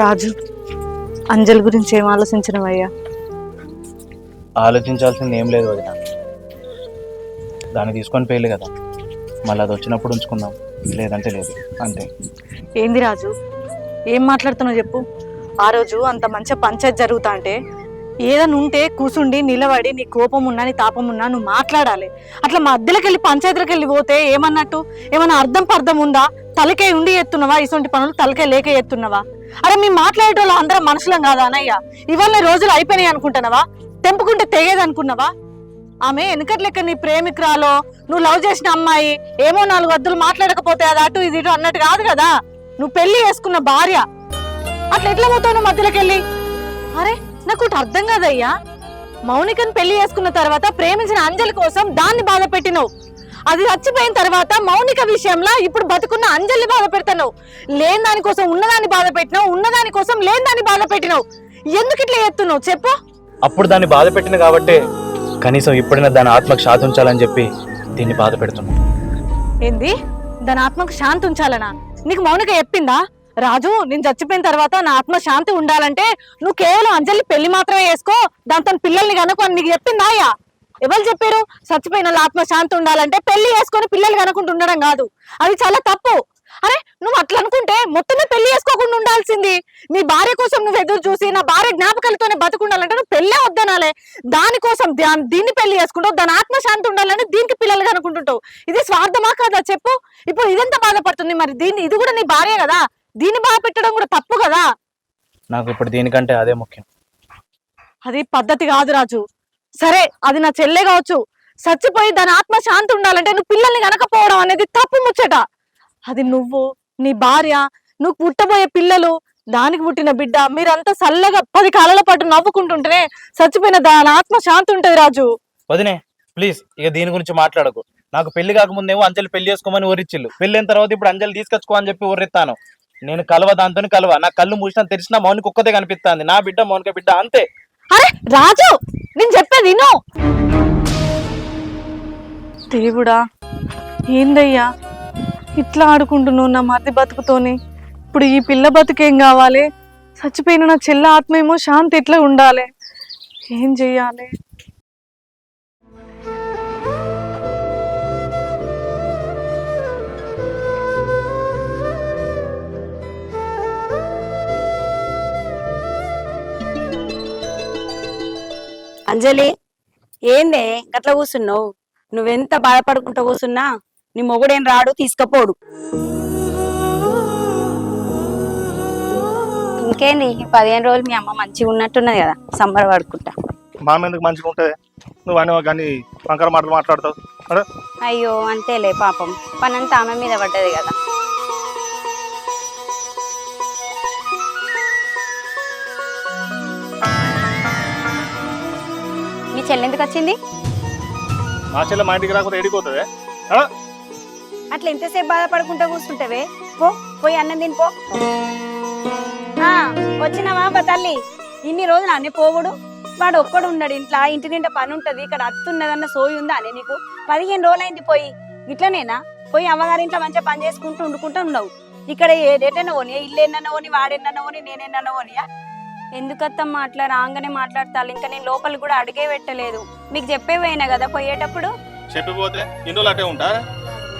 రాజు అంజలి గురించి ఏం ఆలోచించినవయ్యా? ఆలోచించాల్సింది ఏం లేదు వదిన. దాన్ని తీసుకొని పోయలే కదా. మళ్ళీ అది వచ్చినప్పుడు ఉంచుకుందాం. లేదంటే లేదు. అంతే. ఏంది రాజు? ఏం మాట్లాడుతున్నావు చెప్పు. ఆ రోజు అంత మంచి పంచాయత్ జరుగుతా అంటే ఏదైనా ఉంటే కూసుండి నిలబడి నీ కోపం ఉన్నా నీ తాపం ఉన్నా నువ్వు మాట్లాడాలి. అట్లా మధ్యలోకి వెళ్ళి పంచాయతీలకు వెళ్ళి పోతే ఏమన్నట్టు? ఏమన్నా అర్థం పర్థం ఉందా? తలకే ఉండి ఎత్తున్నవా? ఇటువంటి పనులు తలకే లేక ఎత్తున్నవా? అరే మీ మాట్లాడేటోళ్ళు అందరం మనుషులం కాదా అన్నయ్య? ఇవాళ రోజులు అయిపోయినాయి అనుకుంటున్నావా? తెంపుకుంటే తెగేది అనుకున్నావా ఆమె వెనకటి నీ ప్రేమికురాలో నువ్వు లవ్ చేసిన అమ్మాయి ఏమో నాలుగు వద్దులు మాట్లాడకపోతే అది అటు ఇది ఇటు అన్నట్టు కాదు కదా? నువ్వు పెళ్ళి చేసుకున్న భార్య. అట్లా ఎట్లా పోతావు నువ్వు మధ్యలోకి వెళ్ళి అరే నాకు అర్థం కాదయ్యా. మౌనికను పెళ్ళి చేసుకున్న తర్వాత ప్రేమించిన అంజలి కోసం దాన్ని బాధ పెట్టినవు అది చచ్చిపోయిన తర్వాత మౌనిక విషయంలో ఇప్పుడు బతుకున్న అంజలిని బాధ పెడతావు లేని దాని కోసం ఉన్నదాన్ని బాధ పెట్టినావు ఉన్నదాని కోసం లేని దాన్ని బాధ పెట్టినావు. ఎందుకు ఇట్లా ఎత్తున్నావు చెప్పు. అప్పుడు దాన్ని బాధ పెట్టింది కాబట్టి కనీసం ఇప్పుడైనా దాని ఆత్మకు శాంతి ఉంచాలని చెప్పి దీన్ని బాధ పెడుతున్నాం ఏంది? దాని ఆత్మకు శాంతి ఉంచాలనా? నీకు మౌనిక చెప్పిందా? రాజు నేను చచ్చిపోయిన తర్వాత నా ఆత్మ శాంతి ఉండాలంటే నువ్వు కేవలం అంజలి పెళ్ళి మాత్రమే వేసుకో దాంతో పిల్లల్ని కనుకో నీకు చెప్పిందా అయ్యా? ఎవరు చెప్పారు? చచ్చిపోయిన వాళ్ళ ఆత్మ శాంతి ఉండాలంటే పెళ్ళి చేసుకొని పిల్లలు కనుకుంటూ ఉండడం కాదు. అది చాలా తప్పు. అరే నువ్వు అట్లా అనుకుంటే మొత్తమే పెళ్ళి చేసుకోకుండా ఉండాల్సింది. నీ భార్య కోసం నువ్వు ఎదురు చూసి నా భార్య జ్ఞాపకాలతోనే బతుకుండాలంటే నువ్వు పెళ్ళే వద్దనాలే. దానికోసం దీన్ని పెళ్ళి చేసుకుంటావు. దాని ఆత్మ శాంతి ఉండాలని దీనికి పిల్లలు కనుకుంటుంటావు ఇది స్వార్థమా కాదా చెప్పు? ఇప్పుడు ఇదెంత బాధపడుతుంది మరి? దీన్ని ఇది కూడా నీ భార్య కదా? దీన్ని బాధ పెట్టడం కూడా తప్పు కదా? నాకు ఇప్పుడు దీనికంటే అదే ముఖ్యం. అది పద్ధతి కాదు రాజు. సరే అది నా చెల్లె కావచ్చు. చచ్చిపోయి దాని ఆత్మ శాంతి ఉండాలంటే నువ్వు పిల్లల్ని కనకపోవడం అనేది తప్పు ముచ్చట. అది నువ్వు నీ భార్య నువ్వు పుట్టబోయే పిల్లలు దానికి పుట్టిన బిడ్డ మీరంతా చల్లగా పది కాలాల పాటు నవ్వుకుంటుంటేనే చచ్చిపోయిన దాని ఆత్మ శాంతి ఉంటది రాజు. వదినే ప్లీజ్ ఇక దీని గురించి మాట్లాడకు. నాకు పెళ్ళి కాకముందేమో అంజలి పెళ్ళి చేసుకోమని ఊరిచ్చిల్లు పెళ్ళైన తర్వాత ఇప్పుడు అంజలి తీసుకొచ్చుకో అని చెప్పి ఊరిస్తాను నేను కలవ దాంతో కలవ. నా కళ్ళు మూసినా తెరిచినా మౌనికి ఒక్కదే కనిపిస్తుంది. నా బిడ్డ మౌనిక బిడ్డ అంతే. అరే రాజు! నేను చెప్పేది విను. దేవుడా ఏందయ్యా? ఇట్లా ఆడుకుంటున్నావు నా మతి బతుకుతోని. ఇప్పుడు ఈ పిల్ల బతుకేం కావాలి? చచ్చిపోయిన నా చెల్ల ఆత్మ ఏమో శాంతి ఎట్లా ఉండాలి? ఏం చెయ్యాలి? అంజలి ఏందే గట్ల కూర్చున్నావు నువ్వెంత బాధపడుకుంటూ కూర్చున్నా నీ మొగుడేం రాడు తీసుకపోడు. ఇంకేంది ఈ పదిహేను రోజులు మీ అమ్మ మంచిగా ఉన్నట్టున్నది కదా సంబర పడుకుంటా. మామ ఎందుకు మంచిగా ఉంటుంది? నువ్వు అని కానీ వంకర మాటలు మాట్లాడతావు. అయ్యో అంతేలే పాపం. పనంతా ఆమె మీద పడ్డది కదా. చెల్లెందుకు వచ్చింది? మా చెల్లె మా ఇంటికి రాకపోతే ఎడిపోతుంది అట్లా ఎంతసేపు బాధపడుకుంటా కూర్చుంటావే? పో పోయి అన్నం తిని పో. ఆ, వచ్చినావా బా తల్లి? ఇన్ని రోజులు అన్నీ పోవుడు. వాడు ఒక్కడు ఉన్నాడు ఇంట్లో ఇంటి నిండా పని ఉంటది ఇక్కడ అత్తున్నదన్న సోయి ఉందా అని నీకు? పదిహేను రోజులైంది పోయి. ఇట్లనేనా? పోయి అమ్మగారి ఇంట్లో మంచిగా పని చేసుకుంటూ వండుకుంటూ ఉన్నావు ఇక్కడ ఏదేటైనా పోనీ ఇల్లు పోనీ నేనెన్నన్నా పోనీయా? ఎందుకత్తమ్మా అట్లా రాగానే మాట్లాడతాను ఇంకా నేను లోపల కూడా అడిగే పెట్టలేదు. మీకు చెప్పే పోయినా కదా పోయేటప్పుడు? చెప్పిపోతే రోజులు అట్టే ఉంటా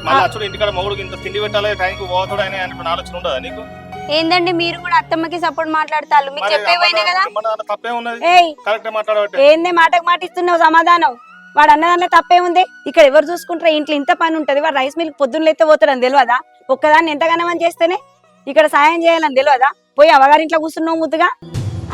మళ్ళీ అచ్చుడు ఇంటికాడ మొగుడికి ఇంత తిండి పెట్టాలి టైంకి పోతాడు అని అనుకున్న ఆలోచన ఉండదా నీకు? ఏందండి మీరు కూడా అత్తమ్మకి సపోర్ట్ మాట్లాడతారు మీకు మరి చెప్పే పోయినా కదా? తప్పే ఉన్నది. ఏయ్! కరెక్ట్ మాట్లాడబట్టే. ఏంది మాటకు మాట ఇస్తున్నావు సమాధానం? వాడు అన్నదానిలో తప్పే ఉంది. ఇక్కడ ఎవరు చూసుకుంటారు? ఇంట్లో ఇంత పని ఉంటది. వాడు రైస్ మిల్క్ పొద్దున్న ఎత్తే పోతాడని తెలియదా ఒక్కదాన్ని ఎంతగానో చేస్తేనే ఇక్కడ సాయం చేయాలని తెలియదా పోయి అవగారింట్లో కూర్చున్నావు ముద్దుగా?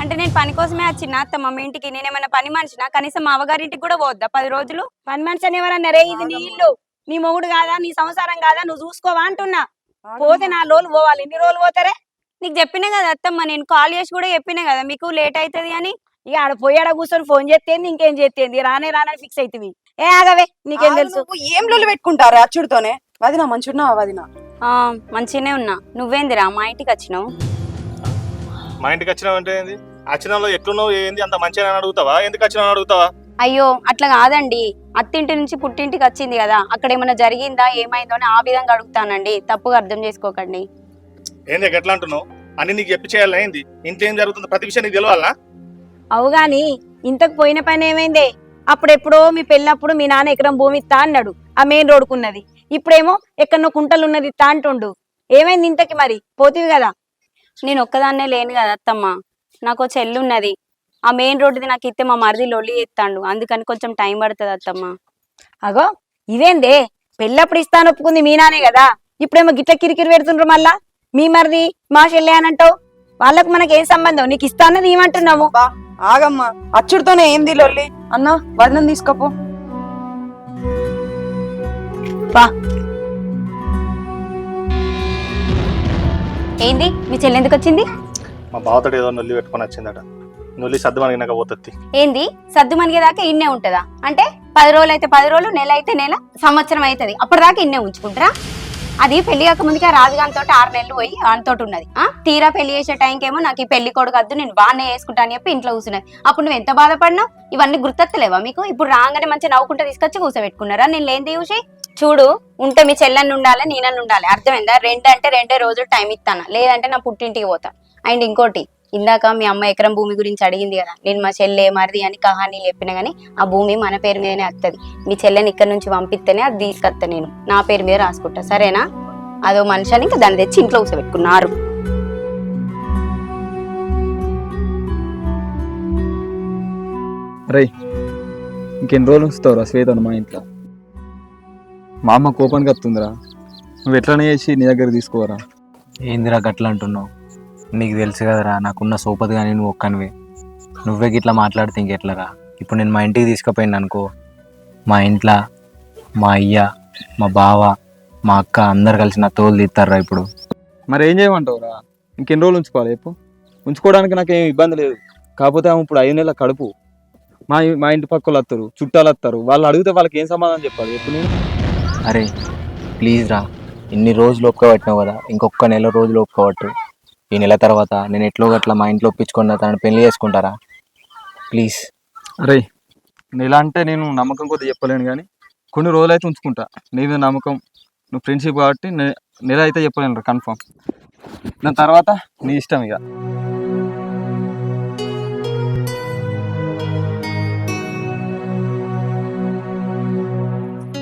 అంటే నేను పని కోసమే వచ్చిన అత్తమ్మ మీ ఇంటికి నేనేమైనా పని మనిషినా? కనీసం మా అవగారింటికి కూడా పోద్దా పది రోజులు? పని మనిషి అని ఎవరన్నా రే ఇది నీ ఇల్లు. నీ మొగుడు కాదా? నీ సంసారం కాదా? నువ్వు చూసుకోవా అంటున్నా. పోతే నా రోజులు పోవాలి. ఎన్ని రోజులు పోతారే? నీకు చెప్పినా కదా అత్తమ్మ నేను కాల్ చేసి కూడా చెప్పినా కదా మీకు లేట్ అవుతుంది అని? ఇక ఆడ పోయి ఆడ కూర్చొని ఫోన్ చేస్తేంది ఇంకేం చేస్తేంది రానే రానని ఫిక్స్ అవుతుంది ఏ ఆగవే నీకేం తెలుసు? ఏం లొల్లి పెట్టుకుంటారా అచ్చుడితోనే? వదినా మంచున్నావా వదినా? ఆ మంచిగానే ఉన్నా. నువ్వేందిరా? మా ఇంటికి వచ్చినావు? మా ఇంటికి వచ్చినావు అంటే ఏంది? వచ్చినంలో ఎట్లున్నావు ఏంది? అంత మంచిగా అని అడుగుతావా? ఎందుకు వచ్చినావు అని అడుగుతావా? అయ్యో అట్లా కాదండి. అత్తింటి నుంచి పుట్టింటికి వచ్చింది కదా. అక్కడ ఏమైనా జరిగిందా ఏమైందో అని ఆ విధంగా అడుగుతానండి. తప్పుగా అర్థం చేసుకోకండి. ఏంది ఎట్లా అంటున్నావు? అని నీకు చెప్పి చేయాలి ఏంది? ఇంట్లో ఏం జరుగుతుందో? ప్రతి విషయం నీకు తెలియాలా అవు గాని ఇంతకు పోయిన పని ఏమైందే? అప్పుడెప్పుడో మీ పెళ్ళప్పుడు మీ నాన్న ఎకరం భూమి ఇస్తా అన్నాడు ఆ మెయిన్ రోడ్కున్నది ఇప్పుడేమో ఎక్కడో కుంటలు ఉన్నది ఇస్తా అంటుండు. ఏమైంది ఇంతకి మరి? పోతివి కదా. నేను ఒక్కదాన్నే లేను కదా అత్తమ్మ. నాకు చెల్లి ఉన్నది. ఆ మెయిన్ రోడ్డుది నాకు ఇస్తే మా మరిది లొల్లి ఎత్తాండు అందుకని కొంచెం టైం పడుతుంది అత్తమ్మ. అగో ఇదేందే? పెళ్ళప్పుడు ఇస్తాను ఒప్పుకుంది మీ నానే కదా? ఇప్పుడేమో గిట్ల కిరికిరి పెడుతుండ్రు మళ్ళా? మీ మరిది మా చెల్లె అని అంటావు? వాళ్ళకు మనకి ఏం సంబంధం? నీకు ఇస్తానది ఏమంటున్నావు బా ఆగమ్మా. అచ్చుడితోనే ఏంది లొల్లి? అన్న వదినం తీసుకోపో. ఏంది? మీ చెల్లి ఎందుకు వచ్చింది? మా బావతడు ఏదో నొల్లి పెట్టుకొని వచ్చిందట. నొల్లి సర్దు మనకి పోతుంది. ఏంది? సద్దు మనిగేదాకా ఇన్నే ఉంటదా? అంటే పది రోజులు అయితే పది రోజులు నెల అయితే నెల సంవత్సరం అవుతుంది అప్పటిదాకా ఇన్నే ఉంచుకుంటారా? అది పెళ్ళి కాక ముందుకే రాజుగాంతో ఆరు నెలలు పోయి ఆయనతో ఉన్నది. ఆ? తీరా పెళ్ళి చేసే టైంకేమో నాకు ఈ పెళ్ళి కొడుకు వద్దు నేను బాగానే వేసుకుంటా అని చెప్పి ఇంట్లో కూర్చున్నది అప్పుడు నువ్వు ఎంత బాధపడినావు? ఇవన్నీ గుర్తొత్తలేవా మీకు? ఇప్పుడు రాగానే మంచి నవ్వుకుంటూ తీసుకొచ్చి కూర్చోబెట్టుకున్నారా నేను లేని చూసి చూడు ఉంటే మీ చెల్లెని ఉండాలి నేనన్ను ఉండాలి? అర్థమైందా? రెంట్ అంటే రెండే రోజులు టైం ఇస్తాను లేదంటే నా పుట్టింటికి పోతాను అండ్ ఇంకోటి ఇందాక మీ అమ్మ ఎకరం భూమి గురించి అడిగింది కదా నేను మా చెల్లె మరిది అని కహాని చెప్పిన కానీ ఆ భూమి మన పేరు మీదనే వస్తుంది మీ చెల్లెని ఇక్కడ నుంచి పంపిస్తేనే అది తీసుకొస్తా నేను. నా పేరు మీద రాసుకుంటా. సరేనా? అదో మనిషి అని ఇంకా దాన్ని తెచ్చి ఇంట్లో కూర్చోబెట్టుకున్నారు ఇంకెన్ని రోజులు ఉంచుతావురా శ్వేతను మా ఇంట్లో? మా అమ్మ కోపానికి వస్తుందిరా. నువ్వు ఎట్లనే చేసి నీ దగ్గర తీసుకోవరా ఏందిరా గట్ల అంటున్నావు? నీకు తెలుసు కదరా నాకున్న సోపతి కానీ నువ్వు ఒక్కనివే. నువ్వే గిట్లా మాట్లాడితే ఇంకెట్లరా? ఇప్పుడు నేను మా ఇంటికి తీసుకుపోయింది అనుకో. మా ఇంట్లో మా అయ్య మా బావ మా అక్క అందరు కలిసి నా తోలు తీస్తారా ఇప్పుడు? మరి ఏం చేయమంటావురా? ఇంకెన్ని రోజులు ఉంచుకోవాలి చెప్పు. ఉంచుకోవడానికి నాకేం ఇబ్బంది లేదు. కాకపోతే ఆమె ఇప్పుడు ఐదు నెలల కడుపు. మా మా ఇంటి పక్క వాళ్ళు వస్తారు చుట్టాలు వస్తారు వాళ్ళు అడిగితే వాళ్ళకి ఏం సమాధానం చెప్పాలి? చెప్పు నేను. అరే ప్లీజ్ రా ఇన్ని రోజులు ఒప్పుకోబట్టినావు కదా ఇంకొక నెల రోజులు ఒప్పుకోబట్టు ఈ నెల తర్వాత నేను ఎట్లో గట్లా మా ఇంట్లో ఒప్పించుకున్న తనని పెళ్ళి చేసుకుంటారా? ప్లీజ్ అరే ఇలా అంటే నేను నమ్మకం కొద్దిగా చెప్పలేను కానీ కొన్ని రోజులు అయితే ఉంచుకుంటా. నీ మీద నమ్మకం నువ్వు ఫ్రెండ్షిప్ కాబట్టి నెల అయితే చెప్పలేను కన్ఫామ్ దాని తర్వాత నీ ఇష్టం ఇక.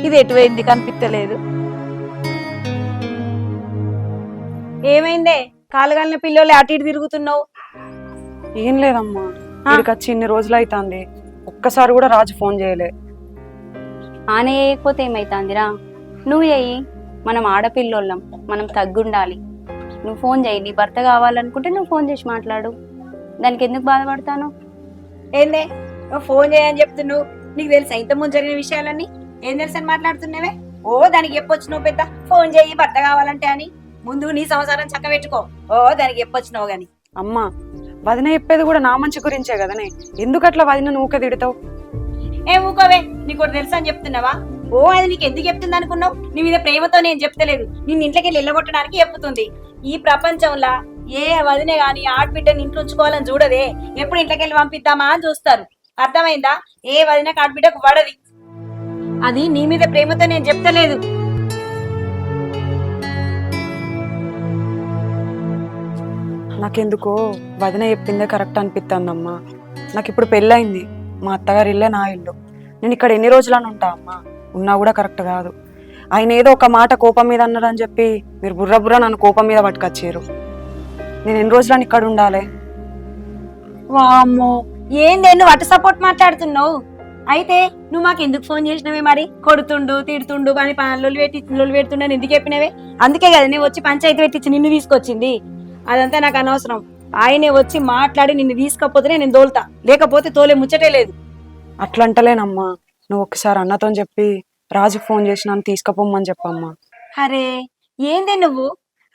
ఇది ఎటువైంది కనిపించలేదు ఏమైందే? కాలుగాలిన పిల్లలు అటు ఇటు తిరుగుతున్నావు. ఏం లేదమ్మా. ఇక్కడికి వచ్చి ఇన్ని రోజులు అవుతుంది ఒక్కసారి కూడా రాజు ఫోన్ చేయలే. ఆనే వేయకపోతే ఏమైతుందిరా? నువ్వు చెయ్యి. మనం ఆడపిల్లోళ్ళం. మనం తగ్గుండాలి. నువ్వు ఫోన్ చేయి నీ భర్త కావాలనుకుంటే నువ్వు ఫోన్ చేసి మాట్లాడు. దానికి ఎందుకు బాధపడతాను? ఏందే? నువ్వు ఫోన్ చేయని చెప్తున్నావు. నీకు తెలుసా ఇంత ముందు జరిగిన విషయాలన్నీ? ఏం తెలుసు అని మాట్లాడుతున్నావే? ఓ దానికి చెప్పొచ్చినావు పెద్ద? ఫోన్ చేయి భర్త కావాలంటే అని. ముందు నీ సంసారం చక్క పెట్టుకో. ఓ దానికి చెప్పొచ్చినావు గాని. అమ్మా వదిన చెప్పేది కూడా నా మంచి గురించే కదనే. ఎందుకు అట్లా వదిన నువ్వుక తిడతావు? ఏ ఊకోవే నీకు ఒకటి తెలుసా అని చెప్తున్నావా? ఓ అది నీకు ఎందుకు చెప్తుంది అనుకున్నావు? నీ మీద ప్రేమతో నేను చెప్తలేదు. నిన్ను ఇంట్లోకి వెళ్ళి వెళ్ళగొట్టడానికి చెప్తుంది. ఈ ప్రపంచంలో ఏ వదినే గాని ఆడబిడ్డని ఇంట్లో ఉంచుకోవాలని చూడదే. ఎప్పుడు ఇంట్లోకి వెళ్ళి పంపిద్దామా అని చూస్తారు. అర్థమైందా? ఏ వదినకి ఆడబిడ్డకు పడది. అది నీ మీద ప్రేమతో నేను చెప్తలేదు. నాకెందుకో వదిన చెప్పిందే కరెక్ట్ అనిపిస్తుందమ్మా నాకు ఇప్పుడు పెళ్ళయింది. మా అత్తగారి ఇల్లే నా ఇల్లు. నేను ఇక్కడ ఎన్ని రోజులని ఉంటా అమ్మా? ఉన్నా కూడా కరెక్ట్ కాదు. ఆయన ఏదో ఒక మాట కోపం మీద అన్నారని చెప్పి మీరు బుర్ర బుర్ర నన్ను కోపం మీద పట్టుకొచ్చారు. నేను ఎన్ని రోజులని ఇక్కడ ఉండాలి? వామ్మో. ఏందే నువ్వు అటు సపోర్ట్ మాట్లాడుతున్నావు? అయితే నువ్వు మాకు ఎందుకు ఫోన్ చేసినవే మరి? కొడుతుండు తిడుతుండు కానీ పనులు పెట్టి లొల్లు పెడుతుండని ఎందుకు చెప్పినవే? అందుకే కదా నేను వచ్చి పంచాయతీ పెట్టించి నిన్ను తీసుకొచ్చింది. అదంతా నాకు అనవసరం. ఆయనే వచ్చి మాట్లాడి నిన్ను తీసుకపోతేనే నేను తోలుతా. లేకపోతే తోలే ముచ్చటే లేదు. అట్లా అంటలేనమ్మా నువ్వు ఒకసారి అన్నతో చెప్పి రాజుకు ఫోన్ చేసి నన్ను తీసుకుపోమ్మని చెప్పమ్మా. అరే ఏందే నువ్వు?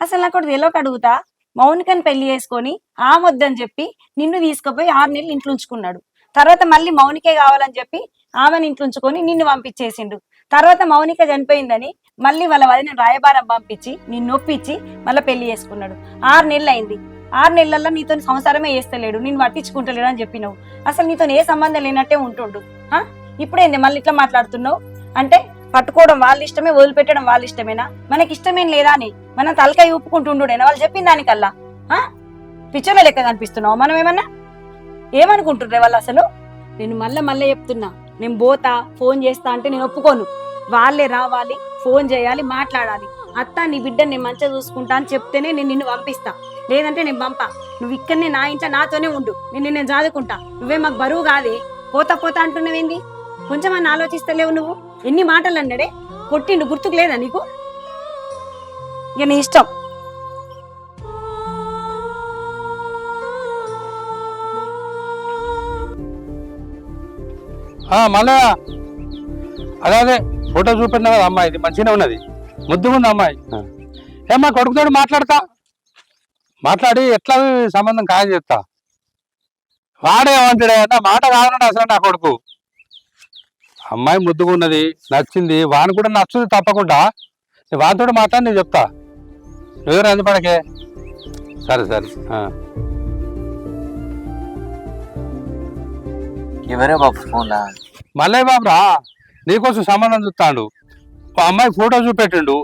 అసలు నాకు తెలియక అడుగుతా. మౌనికని పెళ్ళి చేసుకొని ఆ వద్దని చెప్పి నిన్ను తీసుకుపోయి ఆరు నెలలు ఇంట్లో ఉంచుకున్నాడు. తర్వాత మళ్ళీ మౌనికే కావాలని చెప్పి ఆమెను ఇంట్లో ఉంచుకొని నిన్ను పంపించేసిండు. తర్వాత మౌనిక చనిపోయిందని మళ్ళీ వాళ్ళ వదిన రాయబారం పంపించి నిన్ను ఒప్పించి మళ్ళీ పెళ్ళి చేసుకున్నాడు. ఆరు నెలలు అయింది ఆరు నెలల్లో నీతో సంసారమే చేస్తలేడు నిన్ను పట్టించుకుంటలేడు అని చెప్పినావు. అసలు నీతో ఏ సంబంధం లేనట్టే ఉంటుండు. ఆ? ఇప్పుడేంది మళ్ళీ ఇట్లా మాట్లాడుతున్నావు? అంటే పట్టుకోవడం వాళ్ళ ఇష్టమే వదిలిపెట్టడం వాళ్ళ ఇష్టమేనా? మనకి ఇష్టమేం లేదా అని? మనం తలకాయ ఊపుకుంటుండేనా వాళ్ళు చెప్పిన దానికల్లా. ఆ? పిచ్చోళ్ళ లెక్క కనిపిస్తున్నావు? మనం ఏమన్నా ఏమనుకుంటుర్రే వాళ్ళు అసలు? నేను మళ్ళీ మళ్ళీ చెప్తున్నా. నేను పోతా ఫోన్ చేస్తా అంటే నేను ఒప్పుకోను. వాళ్ళే రావాలి ఫోన్ చేయాలి మాట్లాడాలి. అత్త నీ బిడ్డని నేను మంచిగా చూసుకుంటా అని చెప్తేనే నేను నిన్ను పంపిస్తా. లేదంటే నేను పంపా. నువ్వు ఇక్కడనే నా ఇంట్లో నాతోనే ఉండు. నిన్ను నేను చదువుకుంటా నువ్వే మాకు బరువు కాదే. పోతా పోతా అంటున్నావేంది? కొంచెం అని ఆలోచిస్తలేవు నువ్వు? ఎన్ని మాటలు అన్నాడే? కొట్టిండు గుర్తుకు లేదా నీకు? ఇక నీ ఇష్టం. మళ్ళా అదే అదే ఫోటో చూపెట్టిన కదా అమ్మాయి ఇది మంచిగానే ఉన్నది. ముద్దుగా ఉంది అమ్మాయి. ఏమ్మా కొడుకుతోడు మాట్లాడతా? మాట్లాడి ఎట్లా సంబంధం ఖాయం చేస్తా? వాడేమంటాడే నా మాట కావాలని అసలు నా కొడుకు. అమ్మాయి ముద్దుగా ఉన్నది నచ్చింది. వాని కూడా నచ్చుది తప్పకుండా. వానితోటి మాట్లాడి నేను చెప్తా. ఎవరు అందుపడకే సరే సరే. ఎవరే బాబు ఫోన్లా మల్లయ్య బాబురా నీకోసం సంబంధం చూస్తాడు. అమ్మాయి ఫోటో చూపెట్టిండు.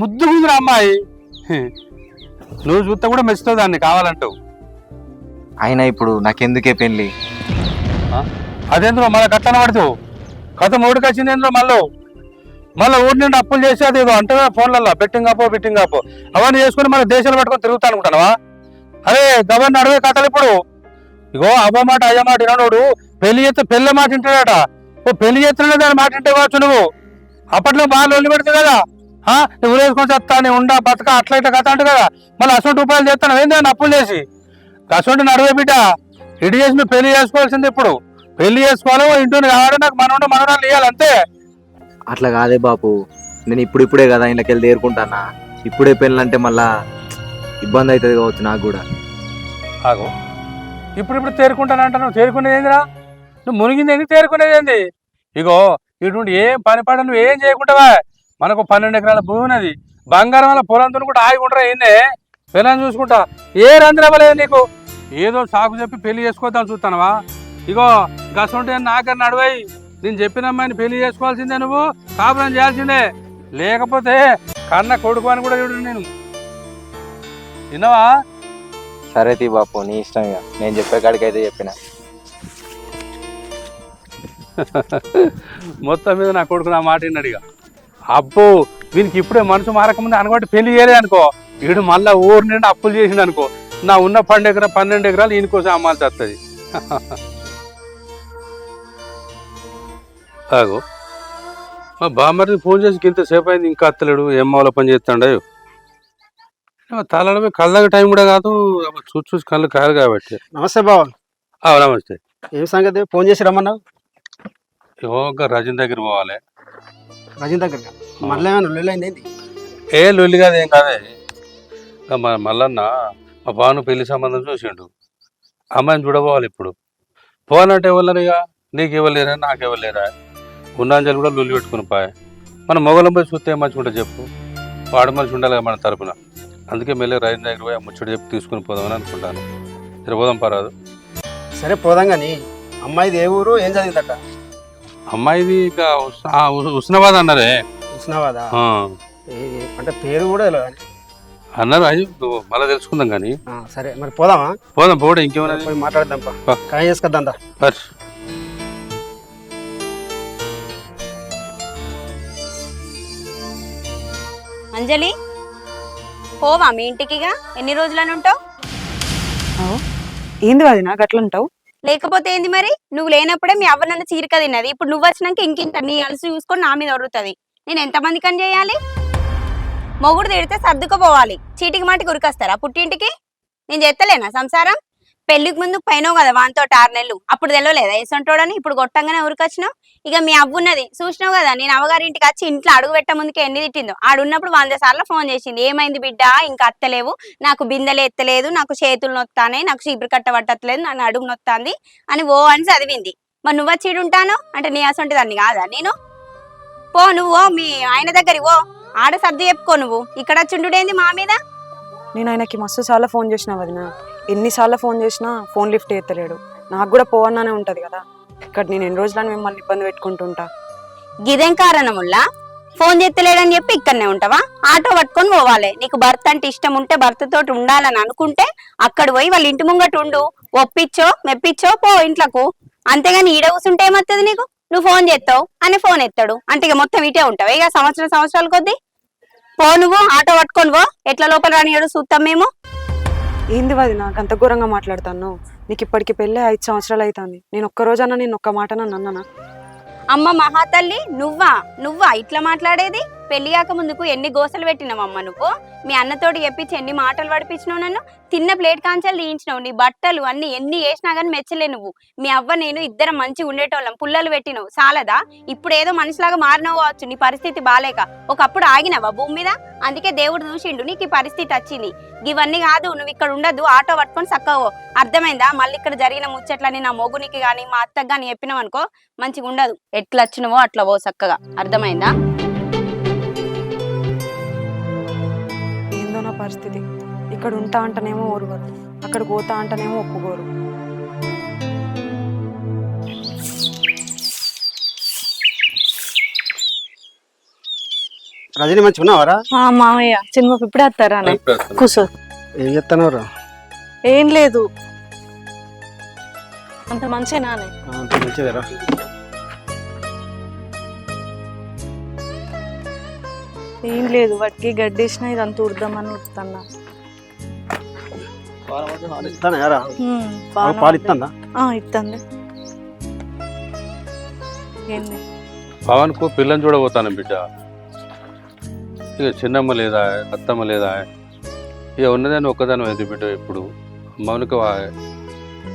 ముద్దు ముందురా అమ్మాయి. నువ్వు చూస్తే కూడా మెచ్చుతావు దాన్ని కావాలంటావు. అయినా ఇప్పుడు నాకెందుకే పెళ్ళి అదేంద్రో మళ్ళీ కట్టన పడుతావు? కథ మూడుకి వచ్చింది ఏంద్రో మళ్ళీ? మళ్ళీ ఊరి నుండి అప్పులు చేసి అది ఏదో అంటే ఫోన్లలో బెట్టింగ్ ఆపో బెట్టింగ్ ఆపో అవన్నీ చేసుకుని మన దేశాలు పట్టుకొని తిరుగుతా అనుకుంటావా అరే గవర్నర్ అడవే కథలు ఇప్పుడు. ఇగో అవ్వ మాట అయ్య మాట వినోడు పెళ్ళి చేస్తే పెళ్ళ మాట వింటాడట. ఓ పెళ్ళి చేస్తున్నా దాని మాట వింటే కావచ్చు నువ్వు. అప్పట్లో బాగా లొల్లి పెడుతుంది కదా. ఆ, నువ్వు ఊరేసుకొని చెప్తా నీ ఉండా బతక అట్లా ఇట్లా కథ అంటు కదా. మళ్ళీ అసొంటి రూపాయలు చేస్తాను. ఏంది అని అప్పులు చేసి? అసొంటి నడువే బిడ్డ. ఇటు చేసి నువ్వు పెళ్ళి చేసుకోవాల్సింది ఇప్పుడు. పెళ్ళి చేసుకోవాలి ఇంటిని కావాలి నాకు మనోడు మనోడాలు ఇవ్వాలి అంతే. అట్లా కాదే బాపు. నేను ఇప్పుడిప్పుడే కదా ఇంట్లోకి వెళ్ళి తేరుకుంటానా. ఇప్పుడే పెళ్ళి అంటే మళ్ళా ఇబ్బంది అవుతుంది కావచ్చు నాకు కూడా. ఆగు. ఇప్పుడిప్పుడు తేరుకుంటాను తేరుకుంటానంట నువ్వు తేరుకునేది ఏందిరా? నువ్వు మునిగింది ఎందుకు తేరుకునేది ఏంది? ఇగో ఇటువంటి ఏం పని పడ నువ్వు ఏం చేయకుంటావా? మనకు పన్నెండు ఎకరాల భూమి ఉన్నది. బంగారం వల్ల పొలంతో కూడా ఆగి ఉండరా ఏందే? పిల్లని చూసుకుంటా. ఏ రంధ్రవ్వలేదు నీకు? ఏదో సాకు చెప్పి పెళ్ళి చేసుకోవద్దాం చూస్తానవా? ఇగో గసంటే నాకన్నా నడువై. నేను చెప్పిన అమ్మాయిని పెళ్ళి చేసుకోవాల్సిందే నువ్వు? కాపురం చేయాల్సిందే. లేకపోతే కన్న కొడుకు అని కూడా చూడు నేను. విన్నావా? సరే తీ బాపు నీ ఇష్టం ఇక. నేను చెప్పే కాడికైతే చెప్పిన. మొత్తం మీద నా కొడుకు నా మాట విన్నాడు ఇక. అబ్బో వీనికి ఇప్పుడే మనసు మారకముందు అనుకోటి పెళ్ళి చేయలే అనుకో. వీడు మళ్ళీ ఊరు నుండి అప్పులు చేసిండు అనుకో. నా ఉన్న పన్నెండు ఎకరా పన్నెండు ఎకరాలు ఈయనకోసం అమ్మాల్సి వస్తుంది. ఆగో మా బామ్మరిని ఫోన్ చేసి ఇంతసేపు అయింది ఇంకా అత్తలేడు ఏం మాలో పని చేస్తాడు తలలో కళ్ళగా టైం కూడా కాదు చూసి చూసి కళ్ళు కాదు కాబట్టి. నమస్తే బావ. నమస్తే. ఏం సంగతి? ఫోన్ చేసి రమ్మన్నావు యోగా రజన్ దగ్గర పోవాలి. రజన్ దగ్గర మళ్ళీ లొల్లైంది ఏ లొల్లి కాదు ఏం కాదే. మా మల్లన్న మా బాను పెళ్ళి సంబంధం చూసిండు. అమ్మాయిని చూడబోవాలి ఇప్పుడు. పోవాలంటే ఎవరు ఇక? నీకు ఇవ్వలేరా నాకు ఇవ్వలేరా ఉన్నాంజలు కూడా లొల్లి పెట్టుకుని పాయ. మన మొగలం పోయి చూస్తే మంచిగా చెప్పు. వాడు మనిషి ఉండాలి మన తరపున. అందుకే మెల్లి రైతు దగ్గర పోయి ముచ్చట చెప్పి తీసుకుని పోదామని అనుకుంటాను. సరే పోదాం పరాదు సరే పోదాం కానీ అమ్మాయిది ఏ ఊరు ఏం చదివిందట? అమ్మాయిది ఇక ఉస్- ఆ, ఉస్నాబాద్ అన్నారే. ఆ, ఏ- అంటే పేరు కూడా తెలియదు. అన్నారు అయ్యో మళ్ళీ తెలుసుకుందాం కానీ ఆ, సరే మరి పోదామా? పోదాం పోవడం ఇంకేమన్నా పోయి మాట్లాడదాం పా. పా. కాయ చేసుకొద్దాం దా. బస్ అంజలి? పోవా మీ ఇంటికిగా? ఎన్ని రోజులని ఉంటావు? ఏంది అది నాకు అట్లా ఉంటావు? లేకపోతే ఏంది మరి? నువ్వు లేనప్పుడే మీ అవ్వ నన్ను చీరిక తిన్నది. ఇప్పుడు నువ్వు వచ్చినాక ఇంకింత నీ అలసి చూసుకొని నా మీద ఒరుతుంది నేను ఎంతమంది కని చేయాలి? మొగుడు తిడితే సర్దుకుపోవాలి చీటికి మాటికి ఉరికొస్తారా పుట్టింటికి? నేను చేస్తలేనా సంసారం? పెళ్ళికి ముందు పైన కదా వాంతో ఆరు నెలలు. అప్పుడు తెలవలేదా? వేసంటోడని ఇప్పుడు కొట్టంగానే ఉరికొచ్చినావు ఇక మీ అవ్వున్నది చూసినావు కదా నేను అవ్వగారింటికి వచ్చి ఇంట్లో అడుగు పెట్ట ముందుకే ఎన్ని తిట్టిందో. ఆడున్నప్పుడు వంద సార్లు ఫోన్ చేసింది. ఏమైంది బిడ్డ? ఇంకా అత్తలేవు. నాకు బిందెలు ఎత్తలేదు. నాకు చేతులు నొత్తానే నాకు చీపురు కట్ట పట్టట్లేదు. నన్ను అడుగు నొత్తాంది అని ఓ అని చదివింది. మరి నువ్వు వచ్చి ఉంటాను? అంటే నీ అసంటి దాన్ని కాదా? నేను? పో నువ్వు ఓ మీ ఆయన దగ్గరికి ఓ ఆడ సర్ది చెప్పుకో నువ్వు. ఇక్కడ చుండుడేంది మా మీద? నేను ఆయనకి మస్తు సార్లు ఫోన్ చేసిన వదిన. ఎన్నిసార్లు ఫోన్ చేసినా ఫోన్ లిఫ్ట్ ఎత్తలేడు. నాకు కూడా పోవన్నానే ఉంటది కదా. ఇక్కడ నేను ఎన్ని రోజులని మిమ్మల్ని ఇబ్బంది పెట్టుకుంటుంటా. గిదేం కారణముల్లా ఫోన్ చేస్తలేడని చెప్పి ఇక్కడనే ఉంటావా? ఆటో పట్టుకొని పోవాలి. నీకు భర్త అంటే ఇష్టం ఉంటే భర్తతో ఉండాలని అనుకుంటే అక్కడ పోయి వాళ్ళ ఇంటి ముంగట ఉండు. ఒప్పించో మెప్పించో పో ఇంట్లకు. అంతేగాని ఈడ కూర్చుంటే ఏమవుతుంది నీకు? నువ్వు ఫోన్ చేస్తావు అని ఫోన్ ఎత్తాడు. అంటే ఇక మొత్తం ఇటే ఉంటావు? ఇక సంవత్సరం సంవత్సరాల కొద్దీ? పో నువ్వు ఆటో పట్టుకొని పో. ఎట్లా లోపల రానియాడు చూస్తాం మేము. ఏంది వది నాకు అంత ఘోరంగా మాట్లాడుతాను నీకు ఇప్పటికి పెళ్ళి ఐదు సంవత్సరాలు అవుతుంది నేను ఒక్క రోజన్నా నేను ఒక్క మాట నన్ననా? అమ్మ మహాతల్లి నువ్వా? నువ్వా? ఇట్లా మాట్లాడేది? పెళ్ళి కాక ముందుకు ఎన్ని గోసలు పెట్టినావమ్మ నువ్వు? మీ అన్నతోటి చెప్పించి ఎన్ని మాటలు పడిపించినావు నన్ను? తిన్న ప్లేట్ కాంచాలు తీయించినావు నీ బట్టలు అన్ని ఎన్ని వేసినా కానీ మెచ్చలే నువ్వు. మీ అవ్వ నేను ఇద్దరం మంచిగా ఉండేటోళ్ళం పుల్లలు పెట్టినావు చాలదా ఇప్పుడు ఏదో మనిషిలాగా మారినావు కావచ్చు నీ పరిస్థితి బాలేక. ఒకప్పుడు ఆగినావా భూమి మీద? అందుకే దేవుడు చూసిండు నీకు ఈ పరిస్థితి వచ్చింది. ఇవన్నీ కాదు నువ్వు ఇక్కడ ఉండదు ఆటో పట్టుకొని చక్కవో అర్థమైందా? మళ్ళీ ఇక్కడ జరిగిన ముచ్చట్లని నా మొగునికి కానీ మా అత్తకు కానీ చెప్పినావు అనుకో మంచిగా ఉండదు. ఎట్లా వచ్చినవో అట్లా పో చక్కగా. అర్థమైందా? పరిస్థితి. ఇక్కడ ఉంటా అంటేనేమో ఓరుగరు అక్కడ పోతా అంటేనేమో ఒప్పుకోరు. రజని మంచి ఉన్నావారా? ఆ మామయ్య సినిమా ఇప్పుడే వస్తారా? కూర్చో. ఏం చెప్తున్నావురా ఏం లేదు. అంత మంచిగానే మంచిదేరా. ఏం లేదు వాటికి గడ్డేసిన ఇదంతా ఉడదామని ఉడుతున్నా. ఇస్తుందా? ఏంది? పవన్కు పిల్లని చూడబోతాను బిడ్డ. ఇక చిన్నమ్మ లేదా అత్తమ్మ లేదా? ఇక ఉన్నదాన్ని ఒక్కదాని అయితే బిడ్డ ఇప్పుడు? మౌనిక వా-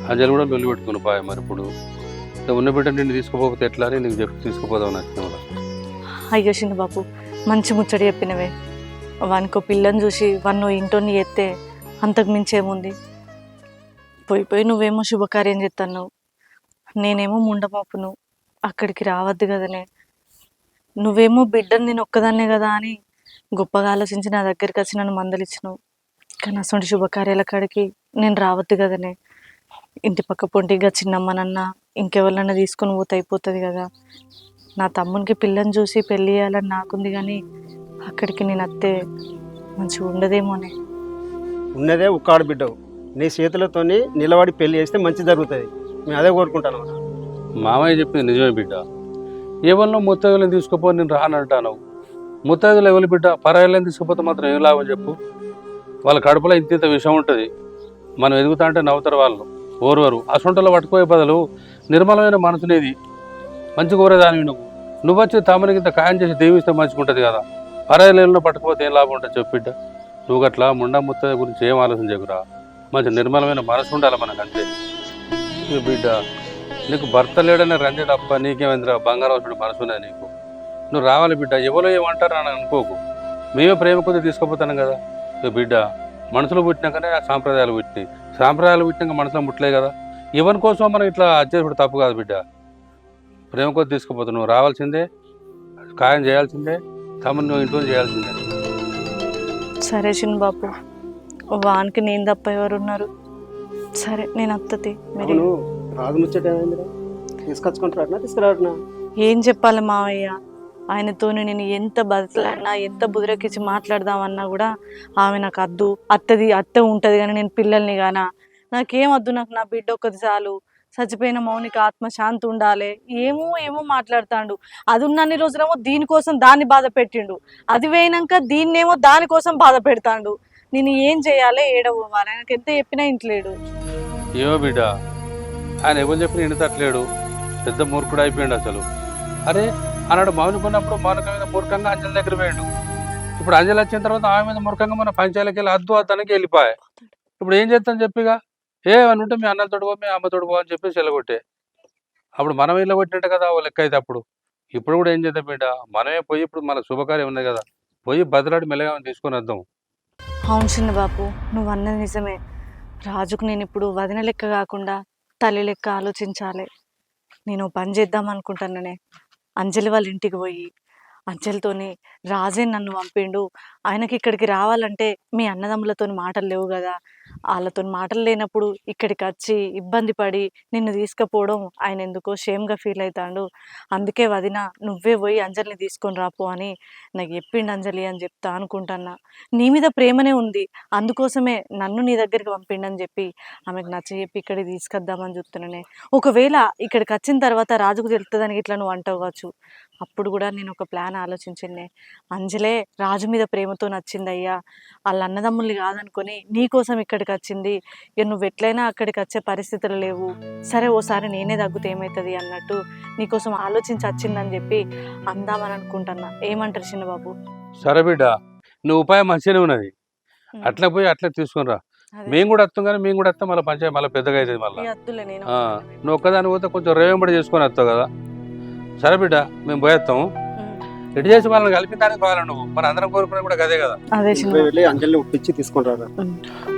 అంజలి కూడా లొల్లి పెట్టుకుని పాయ మరి ఇప్పుడు. ఇక ఉన్న బిడ్డ నిన్ను తీసుకుపోతే ఎట్లా అని నీకు చెప్పి తీసుకుపోదాం నచ్చిన అయ్యో చిన్న బాబు మంచి ముచ్చడి చెప్పినవే. వానికో పిల్లని చూసి వన్ను ఇంటోని ఎత్తే అంతకు మించేముంది పోయి పోయి నువ్వేమో శుభకార్యం చేస్తున్నావు నేనేమో ముండమోపును. అక్కడికి రావద్దు కదనే. నువ్వేమో బిడ్డను నేను ఒక్కదాన్నే కదా అని గొప్పగా ఆలోచించి నా దగ్గరికి వచ్చి నన్ను మందలిచ్చినావు. కానీ అసలు శుభకార్యాల కాడికి నేను రావద్దు కదనే. ఇంటి పక్క పొంటిగా చిన్నమ్మనన్నా ఇంకెవరినన్నా తీసుకొని పోతే అయిపోతుంది కదా. నా తమ్మునికి పిల్లని చూసి పెళ్ళి చేయాలని నాకుంది కానీ అక్కడికి నేను అత్తే మంచిగా ఉండదేమోనే. ఉన్నదే ఉక్కాడు బిడ్డవు. నీ చేతులతోని నిలబడి పెళ్ళి చేస్తే మంచి జరుగుతుంది. మేము అదే కోరుకుంటాను మామయ్య చెప్పింది నిజమే బిడ్డ. ఎవరినో ముత్తైదులను తీసుకుపో నేను రానంటాను ముత్తైదులు ఎవరి బిడ్డ? పరాయిలను తీసుకుపోతే మాత్రం ఏం లాభం చెప్పు. వాళ్ళ కడుపులో ఇంత ఇంత విషయం ఉంటుంది. మనం ఎదుగుతా అంటే నవ్వుతారు వాళ్ళు. ఓర్వరు. అసొంటలో పట్టుకోయే బదులు నిర్మలమైన మనసునేది. మంచి కోరేదానివి నువ్వు నువ్వు వచ్చి తమని ఇంత ఖాయం చేసి దేవిస్తే మంచిగుంటుంది కదా. పరాయిలలో పట్టుకుపోతే ఏం లాభం ఉంటుంది చెప్పు బిడ్డ? నువ్వు గట్లా ముండా ముత్త గురించి ఏం ఆలోచన చేయకురా? మంచి నిర్మలమైన మనసు ఉండాలి మనకు అంతే. బిడ్డ నీకు భర్త లేడనే రంజి తప్ప నీకేమైందిరా? బంగారం వచ్చుడు మనసు నీకు. నువ్వు రావాలి బిడ్డ ఎవరో ఏమంటారు అని అనుకోకు. మేమే ప్రేమ కొద్ది తీసుకుపోతాను కదా. బిడ్డ మనసులో పుట్టినాకనే ఆ సాంప్రదాయాలు పుట్టినాయి. సాంప్రదాయాలు పుట్టినాక మనసులో ముట్టలే కదా. ఎవరి కోసం మనం ఇట్లా అడ్జస్ట్ తప్పు కాదు బిడ్డ. ప్రేమ కొద్ది తీసుకుపోతావు నువ్వు రావాల్సిందే ఖాయం చేయాల్సిందే తమను నువ్వు ఇంట్లో చేయాల్సిందే. సరే చిన్న బాబు వానికి నేను తప్ప ఎవరు ఉన్నారు సరే నేను అత్తది మీరు అవును రాజు ముచ్చట ఏమైందిరా? తీసుకొచ్చుకుంటారా తీసుకురావట్నా ఏం చెప్పాలి మావయ్య? ఆయనతో నేను ఎంత బదలాడినా ఎంత బుదిరకిచ్చి మాట్లాడదామన్నా కూడా ఆమె నాకు అద్దు. అత్తది అత్త ఉంటది కానీ నేను పిల్లల్ని గానా నాకేం వద్దు నాకు నా బిడ్డ ఒక్కది చాలు. చచ్చిపోయిన మౌనికి ఆత్మ శాంతి ఉండాలి. ఏమో ఏమో మాట్లాడతాడు. అది ఉన్నన్ని రోజులేమో దీనికోసం దాన్ని బాధ పెట్టిండు. అది పోయినాక దీన్నేమో దానికోసం బాధ పెడతాడు. నేను ఏం చేయాలి? ఏడవ్వాలి. ఆయనకి ఎంత చెప్పినా ఇంట్లేడు. ఏమో బిడ్డ. ఆయన ఎవరు చెప్పిన ఇంటట్లేడు పెద్ద మూర్ఖుడు అయిపోయాడు అసలు. అరే ఆనాడు మౌని కొన్నప్పుడు మౌనిక మీద మూర్ఖంగా అంజలి దగ్గర పోయాడు. ఇప్పుడు అంజలి వచ్చిన తర్వాత ఆమె మీద మూర్ఖంగా మన పంచాయతీకి వెళ్ళి అద్దు అతనికి వెళ్ళిపోయాయి ఇప్పుడు ఏం చేస్తాను చెప్పిగా? ఏ అని మీ అన్నలు పో మీ అమ్మ పో అని చెప్పేసి వెళ్ళగొట్టే. అప్పుడు మనం వెళ్ళగొట్టినట్టు కదా ఓ లెక్క అయితే అప్పుడు. ఇప్పుడు కూడా ఏం చేద్దాం బిడ్డ? మనమే పోయి ఇప్పుడు మన శుభకార్యం ఉంది కదా. పోయి బదిలాడి మెల్లగా తీసుకొని వద్దాం. అవును చిన్న బాపు నువ్వు అన్నది నిజమే. రాజుకు నేను ఇప్పుడు వదిన లెక్క కాకుండా తల్లి లెక్క ఆలోచించాలి. నేను పని చేద్దాం అనుకుంటాననే. అంజలి వాళ్ళ ఇంటికి పోయి అంజలితోని రాజే నన్ను పంపిండు. ఆయనకి ఇక్కడికి రావాలంటే మీ అన్నదమ్ములతో మాటలు లేవు కదా. వాళ్ళతో మాటలు లేనప్పుడు ఇక్కడికి వచ్చి ఇబ్బంది పడి నిన్ను తీసుకుపోవడం ఆయన ఎందుకో షేమ్గా ఫీల్ అవుతాడు అందుకే వదిన నువ్వే పోయి అంజలిని తీసుకొని రాపో అని నాకు చెప్పిండు అంజలి అని చెప్తా అనుకుంటున్నా. నీ మీద ప్రేమనే ఉంది. అందుకోసమే నన్ను నీ దగ్గరికి పంపిండని చెప్పి ఆమెకు నచ్చ చెప్పి ఇక్కడికి తీసుకొద్దామని చెప్తున్నానే ఒకవేళ ఇక్కడికి వచ్చిన తర్వాత రాజుకు తెలుస్తుందని ఇట్లా నువ్వు అంటావు కావచ్చు అప్పుడు కూడా నేను ఒక ప్లాన్ ఆలోచించిండే అంజలే రాజు మీద ప్రేమతో నచ్చిందయ్యా. వాళ్ళ అన్నదమ్ముల్ని కాదనుకొని నీ కోసం ఇక్కడికి వచ్చింది. ఇక నువ్వు ఎట్లయినా అక్కడికి వచ్చే పరిస్థితులు లేవు. సరే ఓసారి నేనే తగ్గుతే ఏమవుతుంది అన్నట్టు నీకోసం ఆలోచించి వచ్చిందని చెప్పి అందామని అనుకుంటున్నా. ఏమంటారు చిన్నబాబు? సరే బిడ్డ నువ్వు ఉపాయం మంచిగానే ఉన్నది. అట్లా పోయి అట్లా తీసుకుని రా. మేము కూడా వస్తాం కానీ మేము కూడా వస్తాం. మళ్ళీ పంచాయతీ మళ్ళీ పెద్దగా అవుతుంది మళ్ళీ. నువ్వు ఒక్కదాని పోతే కొంచెం రేవంబడి చేసుకొని వస్తావు కదా. సరే బిడ్డ మేము పోయేస్తాము ఉమ్. ఎటు చేసి వాళ్ళని కలిపిందానికి కావాలి నువ్వు. మన అందరం కోరుకునేది కూడా అదే కదా వెళ్ళి అంజలిని ఒప్పించి తీసుకొని రారా?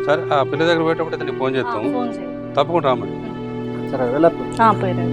సరే ఆ పిల్ల దగ్గర పోయేటప్పుడు ఫోన్ చేయి. తప్పకుండా రామని. సరే పోయిరా